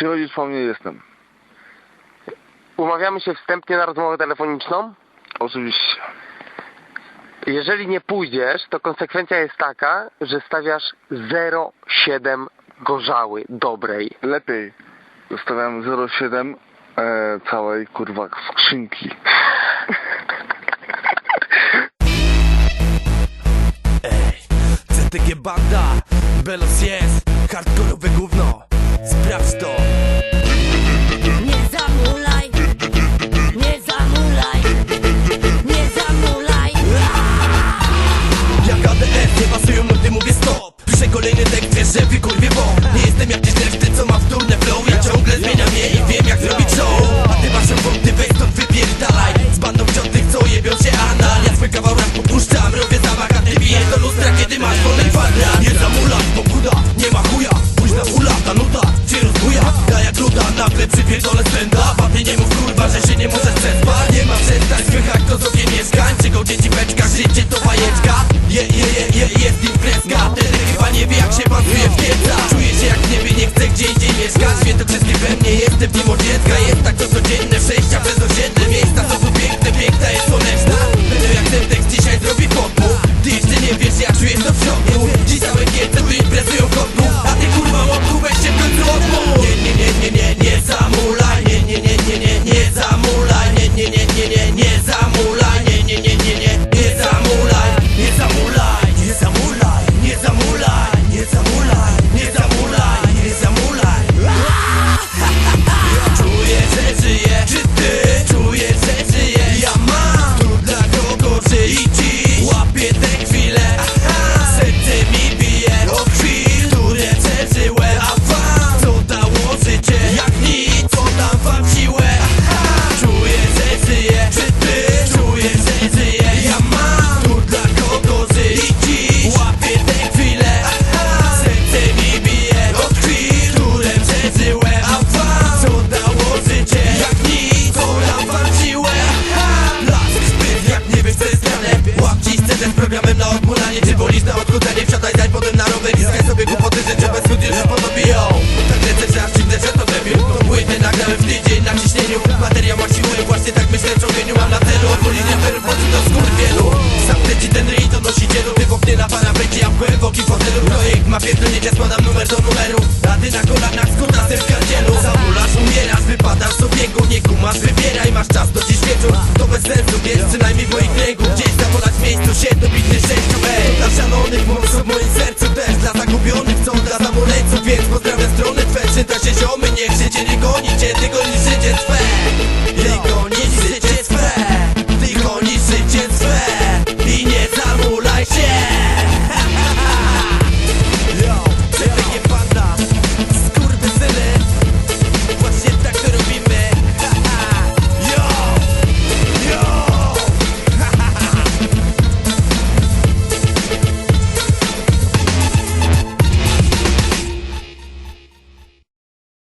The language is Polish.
przychodzisz po mnie, jestem. Umawiamy się wstępnie na rozmowę telefoniczną. Oczywiście. Jeżeli nie pójdziesz, to konsekwencja jest taka, że stawiasz 0,7 gorzały dobrej. Lepiej. Zostawiam 0,7 e, całej kurwa skrzynki. Ej, CTG banda, Belos jest, hardkorowe gówno Sprawdź to nagle przypierdolę spęda Paty nie mów kurwa, że się nie możesz przespać Nie ma przestań, słychać to sobie mieszkań Czego dzieci beczka, życie to bajeczka Je, je, je, je, jest imprezka Wtedy chyba nie wie jak się panuje w pieca. Czuję się jak w niebie, nie chcę gdzie indziej mieszkać. Świętokrzyskie we mnie, jestem nim dziecka pod skuter wsiadaj daj potem na rower I sobie głupoty, że cię bez ludzi już podobiją Tak lecę, że aż dziwne, że to debiut To nagrałem w tydzień na ciśnieniu. Materiał ma siłę, właśnie tak myślę, ciągnieniu Mam na celu ogólnie wyrwocy do skurwielu. Sam kręci ten ryj, to nosi dzielu Ty w oknie na parapecie, ja w głęboki fotelu Projekt ma pierdolnie, ja składam numer do numeru. Rady na kolanach, skurtasem w kardzielu Zamulasz, umierasz, wypadasz z obiegu. Nie kumasz, wybieraj, masz czas do dziś wieczór. To bez sensu, wiesz, przynajmniej w moich kręgu Gdzie niech życie nie gonicie